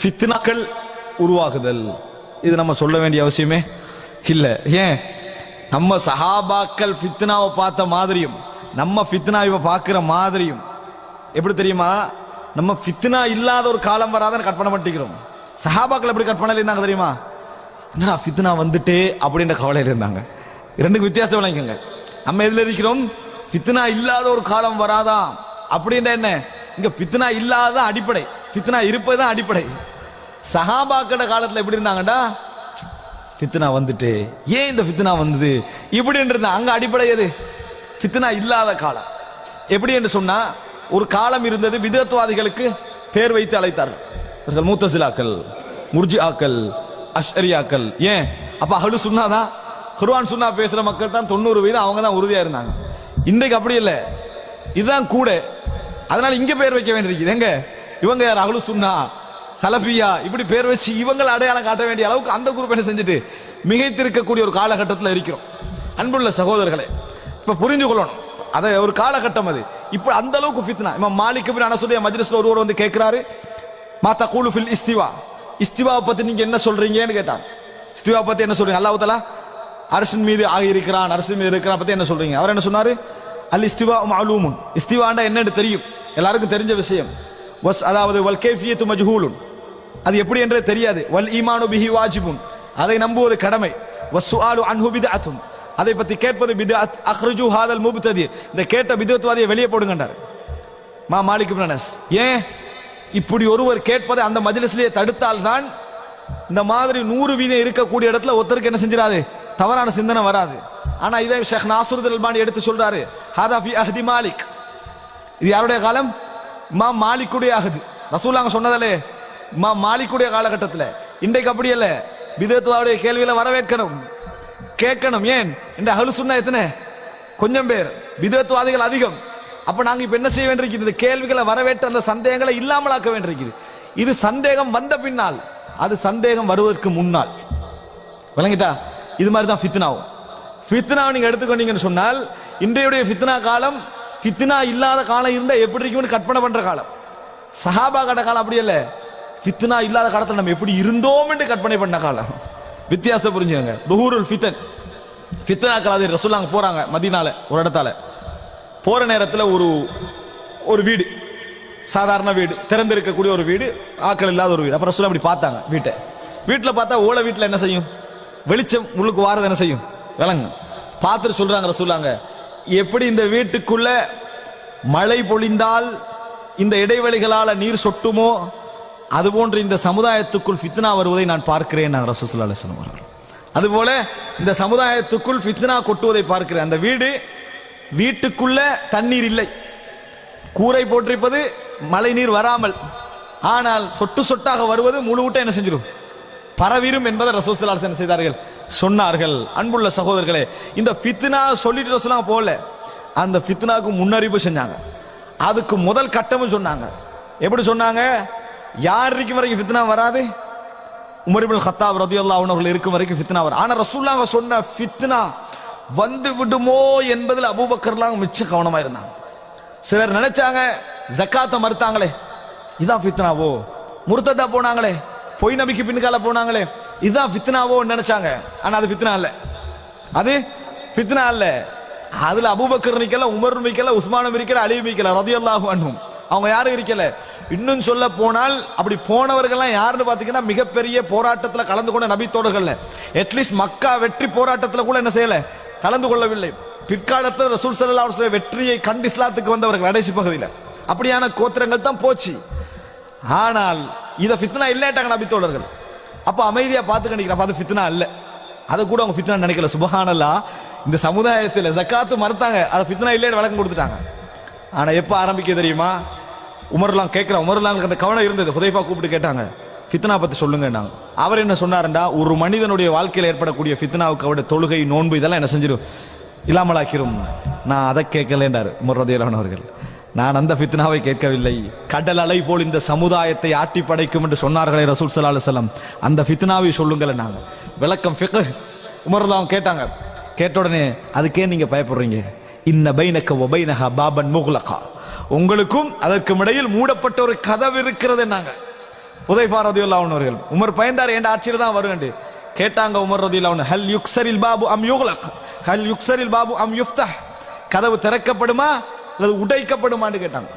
ஃபித்னாக்கள் உருவாகுதல். இது நம்ம சொல்ல வேண்டிய அவசியமே இல்லை. ஏன்? நம்ம சஹாபாக்கள் ஃபித்னாவை பார்த்த மாதிரியும் நம்ம ஃபித்னாவை பார்க்குற மாதிரியும். எப்படி தெரியுமா? நம்ம ஃபித்னா இல்லாத ஒரு காலம் வராதன்னு கற்பனை பண்ணிக்கிறோம் சஹாபாக்கள் எப்படி கற்பனை இருந்தாங்க தெரியுமா? என்னடா ஃபித்னா வந்துட்டே அப்படின்ற கவலையில் இருந்தாங்க. ரெண்டுக்கு வித்தியாசம் விளங்கிக்கோங்க நம்ம எதில் இருக்கிறோம்? ஃபித்னா இல்லாத ஒரு காலம் வராதா அப்படின்ற என்ன? இங்கே ஃபித்னா இல்லாத அடிப்படை. ஃபித்னா இருப்பது தான் அடிப்படை. சஹாபாக்கட காலத்தில் எப்படி இருந்தாங்கடா? ஃபித்னா வந்துட்டு. ஏன் இந்த ஃபித்னா வந்தது? இப்படின்னு இருந்தா அங்கே அடிப்படை எது? ஃபித்னா இல்லாத காலம். எப்படி என்று சொன்னால் ஒரு காலம் இருந்தது விதத்துவாதிகளுக்கு பேர் வைத்து அழைத்தார்கள். இவர்கள் மூத்தசிலாக்கள் முர்ஜிஆக்கள் அஷ்ரியாக்கள் ஏன்? அப்போ அகலு சுண்ணாதான் குர்வான் சுன்னா பேசுகிற மக்கள் தான் தொண்ணூறு வயது அவங்க தான் உறுதியாக இருந்தாங்க. இன்றைக்கு அப்படி இல்லை. இதுதான் கூட. அதனால் இங்கே பேர் வைக்க வேண்டியிருக்குது எங்க? இவங்க யார்? அகலு சுன்னா. சலபியா இப்படி பேர் வச்சு இவங்களை அடையாளம் காட்ட வேண்டிய அளவுக்கு அந்த குரூப் என்ன செஞ்சுட்டு மிகைத்திருக்கக்கூடிய ஒரு காலகட்டத்தில் இருக்கிறோம். அன்புள்ள சகோதரர்களே இப்போ புரிஞ்சு கொள்ளணும் அதை ஒரு காலகட்டம் அது. இப்போ அந்த அளவுக்கு ஃபித்னா இமாம் மாலிக் பின் அனசுடைய மஜ்லிஸ்ல ஒருவர் வந்து கேட்கிறாரு மாத்தா கூலு ஃபில் இஸ்திவா? இஸ்திவாவை பத்தி நீங்க என்ன சொல்றீங்கன்னு கேட்டான். இஸ்திவா பத்தி என்ன சொல்றீங்க? அல்லாஹ் தஆலா அரசின் மீது ஆகி இருக்கிறான் அரசின் மீது இருக்கிறான் பத்தி என்ன சொல்றீங்க? அவர் என்ன சொன்னாரு? அல் இஸ்திவா மாலூமுன் இஸ்திவாண்டா என்னன்னு தெரியும். எல்லாருக்கும் தெரிஞ்ச விஷயம். வஸ் அதாவது வல் கேஃபியத்து மஜ்ஹூலுன். அது எப்படி என்றே தெரியாது. வல் ஈமானு பிஹி வாஜிபுன். அதை நம்புவது கடமை. வஸ்ஸுஆலு அன்ஹு பித்அத்துன். அதை பத்தி கேட்பது பித்அத். அக்ரிஜு ஹாதல் முப்ததி. இந்த கேட்ட பித்அத்வாதியை வெளியே போடுங்கன்றார். மா மாலிக் இப்னு அனஸ். ஏன்? இப்படி ஒருவர் கேட்பதை அந்த மஜ்லிஸ்லயே தடுத்தால் தான் இந்த மாதிரி நூறு வீதம் இருக்கக்கூடிய இடத்துல ஒருத்தருக்கு என்ன செஞ்சிடாது? தவறான சிந்தனை வராது. ஆனா இதை ஷேக் நாசருத் அல்பானி எடுத்து சொல்றாரு. ஹாதா ஃபி அஹதி மாலிக். இது யாருடைய காலம்? மா மாலிக்குடைய அஹது. ரசூலாங்க சொன்னதாலே மாலிக்குடைய காலகட்டத்தில். இன்றைக்கு அப்படி அல்ல. விதத்துவாவுடைய கேள்வியில வரவேற்கணும். கேட்கணும் ஏன்? இந்த அகலு சொன்ன எத்தனை? கொஞ்சம் பேர். விதத்துவாதிகள் அதிகம். அப்ப நாங்க இப்ப என்ன செய்ய வேண்டியிருக்குது? இந்த கேள்விகளை வரவேற்ற அந்த சந்தேகங்களை இல்லாமலாக்க வேண்டியிருக்குது. இது சந்தேகம் வந்த பின்னால் அது சந்தேகம் வருவதற்கு முன்னால். விளங்கிட்டா? இது மாதிரி தான் ஃபித்னாவும். ஃபித்னாவை நீங்க எடுத்துக்கொண்டீங்கன்னு சொன்னால் இன்றையுடைய ஃபித்னா காலம் ஃபித்னா இல்லாத காலம் இருந்தால் எப்படி இருக்கும்னு கற்பனை பண்ற காலம். சஹாபா கட காலம் அப்படி இல்லை ஃபித்னா இல்லாத காலத்தில் நம்ம எப்படி இருந்தோம்னு கற்பனை பண்ண காலம். வித்தியாசத்தை புரிஞ்சுக்கோங்க. துஹூருல் ஃபித்தன் ஃபித்னா ரசூல் அங்கே போகிறாங்க மதினால ஒரு இடத்தால. போகிற நேரத்தில் ஒரு ஒரு வீடு. சாதாரண வீடு. திறந்திருக்கக்கூடிய ஒரு வீடு ஆக்கள் இல்லாத ஒரு வீடு. அப்புறம் ரசூல் அப்படி பார்த்தாங்க வீட்டை. வீட்டில் பார்த்தா ஓலை வீட்டில் என்ன செய்யும்? வெளிச்சம் உள்ளுக்கு வாரது என்ன செய்யும்? விளங்கு பார்த்துட்டு சொல்கிறாங்க ரசூலாங்க எப்படி இந்த வீட்டுக்குள்ள மழை பொழிந்தால் இந்த இடைவெளிகளால் நீர் சொட்டுமோ அதுபோன்று இந்த சமுதாயத்துக்குள் ஃபித்னா வருவதை நான் பார்க்கிறேன் நான் ரசூசுல்லா அலிஸ்லாம் அவர்கள். அதுபோல இந்த சமுதாயத்துக்குள் ஃபித்னா கொட்டுவதை பார்க்கிறேன். அந்த வீடு வீட்டுக்குள்ள தண்ணீர் இல்லை. கூரை போட்டிருப்பது மழை நீர் வராமல். ஆனால் சொட்டு சொட்டாக வருவது முழு வீட்டை என்ன செஞ்சிடும் பரவிரும் என்பதை ரசூசுல்லா என்ன செய்தார்கள். சொன்னார்கள். அன்புள்ள சகோதரர்களே இந்த ஃபித்னா சொல்லிட்டு ரசூலா போல அந்த ஃபித்னாவுக்கு முன்னறிவு செஞ்சாங்க. அதுக்கு முதல் கட்டமும் சொன்னாங்க. எப்படி சொன்னாங்க? யார் இருக்கும் வரைக்கும் ஃபித்னா வராது? உமரிபுல் ஹத்தாப் ரதியுல்லாஹு அவர்கள் இருக்கும் வரைக்கும் ஃபித்னா வரும். ஆனால் ரசூல்லாங்க சொன்ன ஃபித்னா வந்து விடுமோ என்பதில் அபூபக்கர்லாம் மிச்ச கவனமாக இருந்தாங்க. சிலர் நினைச்சாங்க ஜக்காத்தை மறுத்தாங்களே இதான் ஃபித்னாவோ முருத்ததா போனாங்களே பொய் நபிக்கு பின்கால போனாங்களே இதுதான் ஃபித்னாவோ நினைச்சாங்க. ஆனால் அது ஃபித்னா இல்லை அது ஃபித்னா இல்லை அதுல அபூபக்கர் நிக்கல உமர் நிக்கல உஸ்மானும் இருக்கல அழிவு நிக்கல ரதியல்லாஹு அண்ணும் அவங்க யாரும் இருக்கல. இன்னும் சொல்ல போனால் அப்படி போனவர்கள்லாம் யாருன்னு பார்த்தீங்கன்னா மிகப்பெரிய போராட்டத்தில் கலந்து கொண்ட நபி அட்லீஸ்ட் மக்கா வெற்றி போராட்டத்தில் கூட என்ன செய்யலை? கலந்து கொள்ளவில்லை. பிற்காலத்தில் ரசூல் சல்லா வெற்றியை கண்டு இஸ்லாத்துக்கு வந்தவர்கள் கடைசி பகுதியில். அப்படியான கோத்திரங்கள் தான் போச்சு. ஆனால் இதை ஃபித்னா இல்லட்டாங்க நபித்தோடர்கள். அப்போ அமைதியாக பார்த்து கணிக்கிறப்ப அது ஃபித்னா இல்லை அதை கூட அவங்க ஃபித்னா நினைக்கல. சுபஹானல்லா இந்த சமுதாயத்தில் ஜக்காத்து மறுத்தாங்க. அதை ஃபித்னா இல்லைன்னு விளக்கம் கொடுத்துட்டாங்க. ஆனால் எப்போ ஆரம்பிக்க தெரியுமா? உமர்லாம் கேட்குறேன் உமர்லாங்களுக்கு அந்த கவனம் இருந்தது. ஹுதைஃபா கூப்பிட்டு கேட்டாங்க. ஃபித்னா பற்றி சொல்லுங்க அவர் என்ன சொன்னாருண்டா? ஒரு மனிதனுடைய வாழ்க்கையில் ஏற்படக்கூடிய ஃபித்னாவுக்கு அவருடைய தொழுகை நோன்பு இதெல்லாம் என்ன செஞ்சிடும் இல்லாமலாக்கிரும். நான் அதை கேட்கலேன்றார் முரதையிலான அவர்கள். நான் அந்த ஃபித்னாவை கேட்கவில்லை. கடல் அலை போல் இந்த சமுதாயத்தை ஆட்டி படைக்கும் என்று சொன்னார்களே ரசூல் சல்லா அலுவலம் அந்த ஃபித்னாவை சொல்லுங்கள் நாங்கள் விளக்கம் ஃபிக்கு உமர்லாம் கேட்டாங்க. கேட்ட உடனே அதுக்கே நீங்கள் பயப்படுறீங்க. இன்ன பைனக ஒபைனஹா பாபன் முகலகா உங்களுக்கும் அதற்கும் இடையில் மூடப்பட்ட ஒரு கதவு இருக்கிறது நாங்க. உதைஃபா ரதியுல்லா அவர்கள் உமர் பயந்தார் என்ற ஆட்சியில் தான் வருகண்டு கேட்டாங்க உமர் ரதியுல்லா அவன் ஹல் யுக்சரில் பாபு அம் யுகலக் ஹல் யுக்சரில் பாபு அம் யுஃப்தா கதவு திறக்கப்படுமா அல்லது உடைக்கப்படுமான்னு கேட்டாங்க.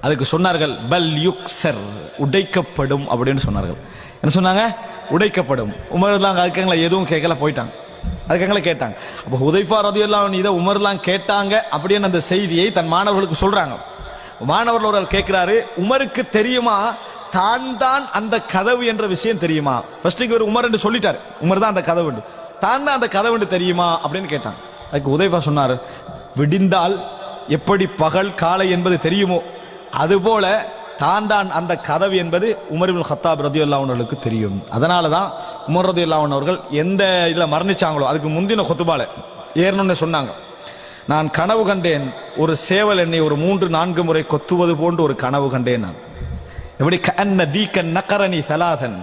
அதுக்கு சொன்னார்கள் பல் யுக்சர் உடைக்கப்படும் அப்படின்னு சொன்னார்கள். என்ன சொன்னாங்க? உடைக்கப்படும். உமர்லாம் அதுக்கங்களை எதுவும் கேட்கல போயிட்டாங்க. அதுக்கங்களை கேட்டாங்க. அப்போ உதைஃபா ரதியெல்லாம் இதை உமர்லாம் கேட்டாங்க அப்படின்னு அந்த செய்தியை தன் மாணவர்களுக்கு சொல்றாங்க. மாணவர்கள் ஒருவர் கேட்கிறாரு உமருக்கு தெரியுமா? தான் தான் அந்த கதவு என்ற விஷயம் தெரியுமா? ஃபர்ஸ்ட் இவர் உமர் என்று சொல்லிட்டாரு. உமர் தான் அந்த கதவு தான் தான் அந்த கதவு தெரியுமா? அப்படின்னு கேட்டாங்க. அதுக்கு உதய்ஃபா சொன்னார் விடிந்தால் எப்படி பகல் காலை என்பது தெரியுமோ? அதுபோல தான் தான் அந்த கதவு என்பது உமர் ஹத்தாப் ரதி அவர்களுக்கு தெரியும். அதனால தான் உமர் ரதியுல்லா அவர்கள் எந்த இதில் மரணிச்சாங்களோ அதுக்கு முந்தின கொத்துபால ஏறணும்னு சொன்னாங்க. நான் கனவு கண்டேன் ஒரு சேவல் என்னை ஒரு மூன்று நான்கு முறை கொத்துவது போன்று ஒரு கனவு கண்டேன் நான். எப்படி? கண்ண தீக்கன் நக்கரணி தலாதன்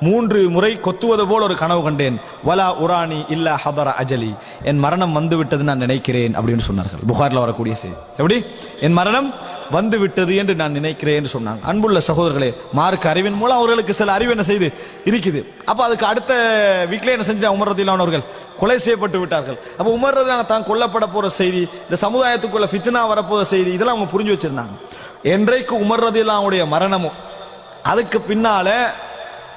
மூன்று முறை கொத்துவது போல் ஒரு கனவு கண்டேன். வலா உராணி இல்ல ஹதர அஜலி. என் மரணம் வந்து விட்டது நான் நினைக்கிறேன் அப்படின்னு சொன்னார்கள். புகாரில் வரக்கூடிய செய்தி. எப்படி? என் மரணம் வந்து விட்டது என்று நான் நினைக்கிறேன் என்று சொன்னாங்க. அன்புள்ள சகோதரர்களே மார்க் அறிவின் மூலம் அவர்களுக்கு சில அறிவு என்ன செய்து இருக்குது. அப்போ அதுக்கு அடுத்த வீக்ல என்ன செஞ்சாங்க? உமர் அவர்கள் கொலை செய்யப்பட்டு விட்டார்கள். அப்போ உமர் தான் கொல்லப்பட போற செய்தி இந்த சமுதாயத்துக்குள்ள ஃபித்னா வரப்போகிற செய்தி இதெல்லாம் அவங்க புரிஞ்சு வச்சிருந்தாங்க. என்றைக்கு உமர் ரதிலாவுடைய மரணமும் அதுக்கு பின்னால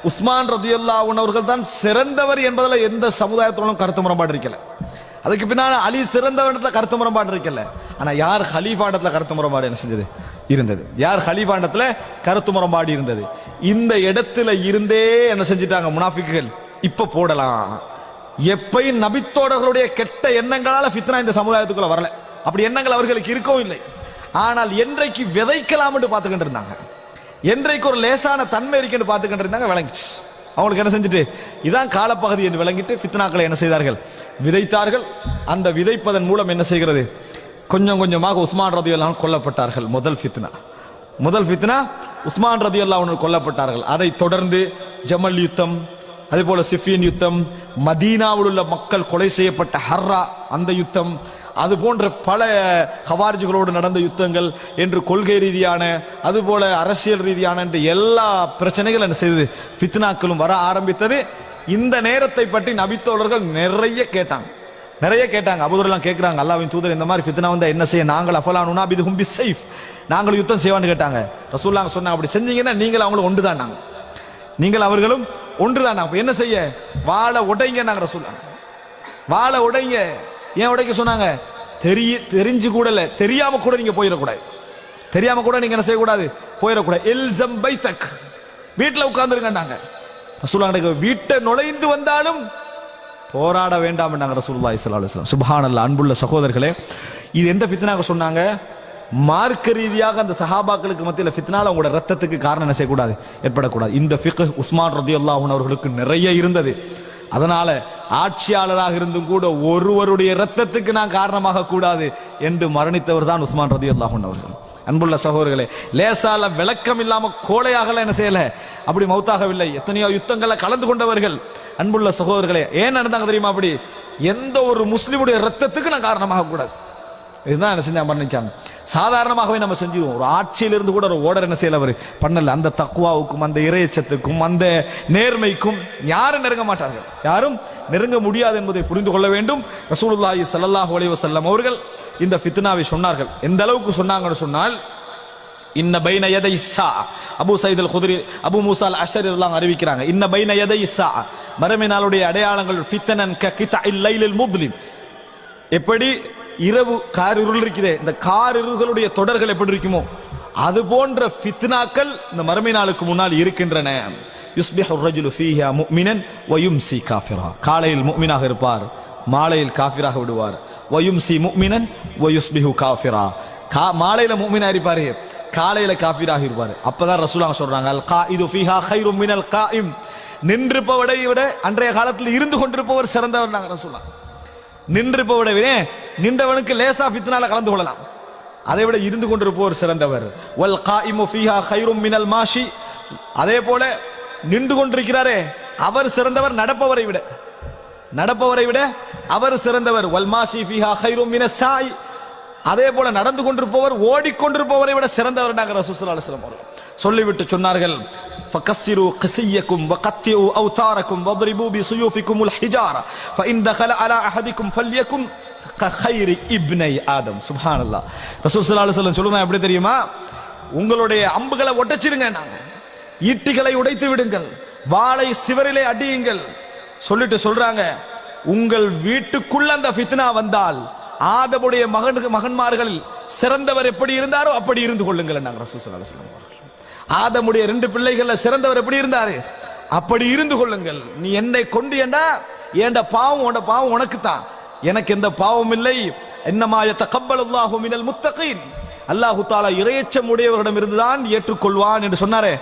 உஸ்மான் ரதியுல்லா அவர்கள் தான் சிறந்தவர் என்பதில் எந்த சமுதாயத்தோடும் கருத்து முரண்பாடு இருக்கலை. அதுக்கு பின்னால் அலி சிறந்தவரிடத்துல கருத்து முரண்பாடு இருக்கல ஆனால் யார் ஹலீஃபாண்டத்துல கருத்து முரண்பாடு என்ன செஞ்சது? இருந்தது. யார் ஹலீஃபாண்டத்துல கருத்து முரண்பாடு இருந்தது? இந்த இடத்துல இருந்தே என்ன செஞ்சிட்டாங்க முனாஃபிக்குகள்? இப்போ போடலாம். எப்பையும் நபித்தோடர்களுடைய கெட்ட எண்ணங்களால் ஃபித்னா இந்த சமுதாயத்துக்குள்ள வரல. அப்படி எண்ணங்கள் அவர்களுக்கு இருக்கவும் இல்லை. ஆனால் என்றைக்கு விதைக்கலாம் என்று பார்த்துக்கிட்டு இருந்தாங்க. என்றைக்கு ஒரு லேசான தன்மை இருக்குன்னு பார்த்துக்கிட்டு இருந்தாங்க விளங்கிச்சு. அவங்களுக்கு என்ன செஞ்சுட்டு? இதான் காலப்பகுதி என்று விளங்கிட்டு ஃபித்னாக்களை என்ன செய்தார்கள்? விதைத்தார்கள். அந்த விதைப்பதன் மூலம் என்ன செய்கிறது? கொஞ்சம் கொஞ்சமாக உஸ்மான் ரதி எல்லாம் கொல்லப்பட்டார்கள். முதல் ஃபித்னா. முதல் ஃபித்னா உஸ்மான் ரதி அல்லாஹ் கொல்லப்பட்டார்கள். அதை தொடர்ந்து ஜமல் யுத்தம் அதே போல சிஃபியன் யுத்தம் மதீனாவில் உள்ள மக்கள் கொலை செய்யப்பட்ட ஹர்ரா அந்த யுத்தம் அது போன்ற பல ஹவார்ஜிகளோடு நடந்த யுத்தங்கள் என்று கொள்கை ரீதியான அதுபோல அரசியல் ரீதியான என்று எல்லா பிரச்சனைகள் என்ன செய்தது? ஃபித்னாக்களும் வர ஆரம்பித்தது. இந்த நேரத்தை பற்றி நபித்தோழர்கள் நிறைய கேட்டாங்க. நிறைய கேட்டாங்க. அபுதரெல்லாம் கேட்குறாங்க. அல்லாவின் தூதர் இந்த மாதிரி ஃபித்னா வந்தால் என்ன செய்ய? நாங்கள் அஃபலான் உனாபிது ஹும்பி சைஃப் நாங்கள் யுத்தம் செய்வான்னு கேட்டாங்க. ரசூல்லாங்க சொன்னாங்க அப்படி செஞ்சீங்கன்னா நீங்கள் அவங்களும் ஒன்று தான் நீங்கள் அவர்களும் ஒன்றுதான் அப்போ என்ன செய்ய? வாழை உடைங்க நாங்கள் ரசூல்லாங்க வாழை உடைங்க. ஏன் உடைக்க சொன்னாங்க? தெரிய தெரிஞ்சு கூட தெரியாம கூட நீங்க போயிடக்கூடாது. தெரியாம கூட நீங்க என்ன செய்யக்கூடாது? போயிடக்கூடாது. எல்சம் பைத்தக். வீட்டில் உட்கார்ந்துருக்கண்டாங்க ரசூல்லாங்க வீட்டை நுழைந்து வந்தாலும் போராட வேண்டாம் என்றாங்க ரசூல்லா இஸ்லாம் சுபான் அல்ல அன்புள்ள சகோதரர்களே இது எந்த ஃபித்னாக சொன்னாங்க? மார்க்க ரீதியாக அந்த சஹாபாக்களுக்கு மத்தியில் ஃபித்னால் அவங்களோட ரத்தத்துக்கு காரணம் என்ன செய்யக்கூடாது? ஏற்படக்கூடாது. இந்த ஃபிக் உஸ்மான் ரதியுல்லா அன்ஹு அவர்களுக்கு நிறைய இருந்தது. அதனால ஆட்சியாளராக இருந்தும் கூட ஒருவருடைய ரத்தத்துக்கு நான் காரணமாக கூடாது என்று மரணித்தவர் தான் உஸ்மான் ரதி அல்லாஹன் அவர்கள். அன்புள்ள சகோதரர்களே லேசால விளக்கம் இல்லாம கோழையாக என்ன செய்யல? அப்படி மௌத்தாகவில்லை எத்தனையோ யுத்தங்களை கலந்து கொண்டவர்கள். அன்புள்ள சகோதரர்களே ஏன் நடந்தாங்க தெரியுமா அப்படி? எந்த ஒரு முஸ்லிமுடைய ரத்தத்துக்கு நான் காரணமாக கூடாது. இதுதான் என்ன செஞ்சா பண்ணிச்சாங்க சாதாரணமாகவே நம்ம செஞ்சுருவோம். ஒரு ஆட்சியிலிருந்து கூட ஒரு ஓடர் என்ன செய்யல அவர்? பண்ணல. அந்த தக்குவாவுக்கும் அந்த இறையச்சத்துக்கும் அந்த நேர்மைக்கும் யாரும் நெருங்க மாட்டார்கள். யாரும் நெருங்க முடியாது என்பதை புரிந்து கொள்ள வேண்டும். ரசூலுல்லாஹி சல்லாஹ் அலைஹி வஸல்லம் அவர்கள் இந்த ஃபித்னாவை சொன்னார்கள். எந்த அளவுக்கு சொன்னாங்கன்னு சொன்னால் இன்ன பைன எதை இஸ்ஸா அபு சைத் அல் குதிரி அபு மூசா அல் அஷர் எல்லாம் அறிவிக்கிறாங்க. இன்ன பைன எதை இஸ்ஸா மறுமை நாளுடைய அடையாளங்கள் ஃபித்தனன் க கிதா இல்லைலில் முத்லிம் எப்படி? இரவு கார் இருள் இருக்குதே. இந்த கார் இருள்களுடைய தொடர்கள் எப்படி இருக்குமோ அது போன்ற ஃபித்னாக்கள் இந்த மறுமை நாளுக்கு முன்னால் இருக்கின்றன. யுஸ்பிஹ் ரஜுலு ஃபீஹா முக்மினன் வயும் சி காஃபிரா. காலையில் முக்மினாக இருப்பார் மாலையில் காஃபிராக விடுவார். வயும் சி முக்மினன் வயுஸ்பிஹு காஃபிரா. கா மாலையில் முக்மினா இருப்பார் காலையில் காஃபிராக இருப்பார். அப்பதான் ரசூலாங்க சொல்றாங்க அல் கா இது ஃபீஹா ஹைரு மினல் காயிம். நின்றிருப்பவரை விட அன்றைய காலத்தில் இருந்து கொண்டிருப்பவர் சிறந்தவர் நாங்கள் ரசூலா. நின்றிருப்பவரை நின்றவனுக்கு லேசா ஃபித்னால கலந்து கொள்ளலாம். அதை விட இருந்து கொண்டிருப்பவர் சிறந்தவர். வல் காயிமு ஃபீஹா கைரும் மினல் மாஷி. அதே போல நின்று கொண்டிருக்கிறாரே அவர் சிறந்தவர் நடப்பவரை விட. நடப்பவரை விட அவர் சிறந்தவர். வல் மாஷி ஃபீஹா கைரும் மின சாய். அதே போல நடந்து கொண்டிருப்பவர் ஓடிக்கொண்டிருப்பவரை விட சிறந்தவர் நாங்கள் ரசூல் ஸல்லல்லாஹு அவர்கள். சொல்லிவிட்டு சொன்னார்கள் فكسروا قسيكم وقطعوا أوتاركم واضربوا بسيوفكم الحجارة فإن دخل على أحدكم فليكن خير ابني آدم سبحان الله رسول صلى الله عليه وسلم சொல்லுங்க எப்படி தெரியுமா உங்களுடைய அம்புகளை ஒட்டச்சிருங்க நாங்க ஈட்டிகளை உடைத்து விடுங்கள் வாளை சிவரிலே அடியுங்கள் சொல்லிட்டு சொல்றாங்க உங்கள் வீட்டுக்குள்ள அந்த ஃபித்னா வந்தால் ஆதமுடைய மகன் மகன்மார்களில் சிறந்தவர் எப்படி இருந்தாரோ அப்படி இருந்து கொள்ளுங்கள் நாங்க ரசூல் ஸல்லல்லாஹு அலைஹி வஸல்லம் அவர்கள். ஆதமுடைய ரெண்டு பிள்ளைகள்ல சிறந்தவர் எப்படி இருந்தாரு? அப்படி இருந்து கொள்ளுங்கள். நீ என்னை கொண்டு ஏண்டா? ஏண்ட பாவம்? உன்ட பாவம் உனக்கு தான் எனக்கு எந்த பாவம் இல்லை. என்னமா தகப்பலுல்லாஹு மினல் முத்தகீன். அல்லாஹு தாலா இறையச்சம் உடையவர்களிடம் இருந்துதான் ஏற்றுக்கொள்வான் என்று சொன்னாரே.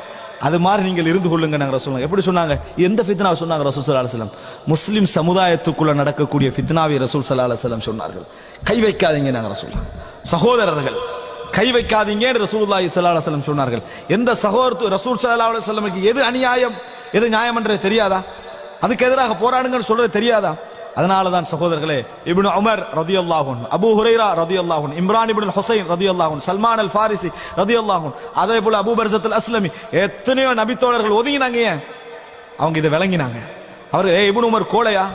அது மாதிரி நீங்கள் இருந்து கொள்ளுங்க நாங்கள் சொல்லுங்க எப்படி சொன்னாங்க? எந்த ஃபித்னா சொன்னாங்க ரசூல் சல்லா அலுவலம் முஸ்லிம் சமுதாயத்துக்குள்ள நடக்கக்கூடிய ஃபித்னாவை ரசூல் சல்லா அலுவலம் சொன்னார்கள். கை வைக்காதீங்க நாங்கள் ரசூல் சகோதரர்கள் கை வைக்காதீங்க என்று ரசூலுல்லாஹி ஸல்லல்லாஹு அலைஹி சொன்னார்கள். எந்த சகோதரத்து ரசூல் ஸல்லல்லாஹு அலைஹி வஸல்லமுக்கு எது அநியாயம் எது நியாயம் என்றது தெரியாதா? அதுக்கு எதிராக போராடுங்கன்னு சொல்றது தெரியாதா? அதனால தான் சகோதரர்களே இபின் உமர் ரதி அல்லாஹூன் அபு ஹுரைரா ரதி அல்லாஹூன் இம்ரான் இபின் ஹுசைன் ரதி அல்லாஹூன் சல்மான் அல் ஃபாரிசி ரதி அல்லாஹூன் அதே போல அபூ பர்சத் அல் அஸ்லமி எத்தனையோ நபித்தோழர்கள் ஒதுங்கினாங்க ஏன்? அவங்க இதை விளங்கினாங்க. அவர் ஏ இபின் உமர் கோழையா?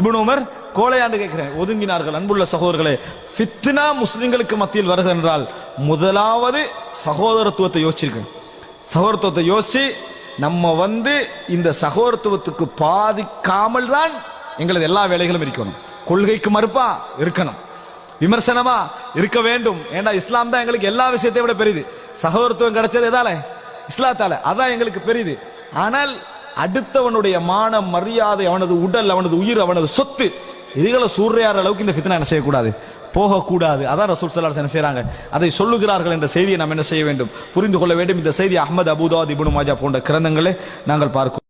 இபின் உமர் கோலையாண்டு கேட்கிறேன். ஒதுங்கினார்கள் அன்புள்ள சகோதரர்களே ஃபித்னா முஸ்லிம்களுக்கு மத்தியில் வருது என்றால் முதலாவது சகோதரத்துவத்தை யோசிச்சிருக்கேன் சகோதரத்துவத்தை யோசிச்சு நம்ம வந்து இந்த சகோதரத்துவத்துக்கு பாதிக்காமல் தான் எங்களது எல்லா வேலைகளும் இருக்கணும். கொள்கைக்கு மறுப்பா இருக்கணும். விமர்சனமா இருக்க வேண்டும். ஏன்னா இஸ்லாம் தான் எங்களுக்கு எல்லா விஷயத்தையும் விட பெரியது சகோதரத்துவம் கிடைச்சது எதால? இஸ்லாத்தால. அதான் எங்களுக்கு பெரியது ஆனால் அடுத்தவனுடைய மானம் மரியாதை அவனது உடல் அவனது உயிர் அவனது சொத்து இதுகளை சூறையாற அளவுக்கு இந்த ஃபித்னா என்ன செய்யக்கூடாது? போகக்கூடாது. அதான் ரசூல் சல்லாஸ் என்ன செய்றாங்க? அதை சொல்லுகிறார்கள் என்ற செய்தியை நாம் என்ன செய்ய வேண்டும்? புரிந்து கொள்ள வேண்டும். இந்த செய்தி அஹ்மது அபுதாத் இபுனு மாஜா போன்ற கிரந்தங்களை நாங்கள் பார்க்கிறோம்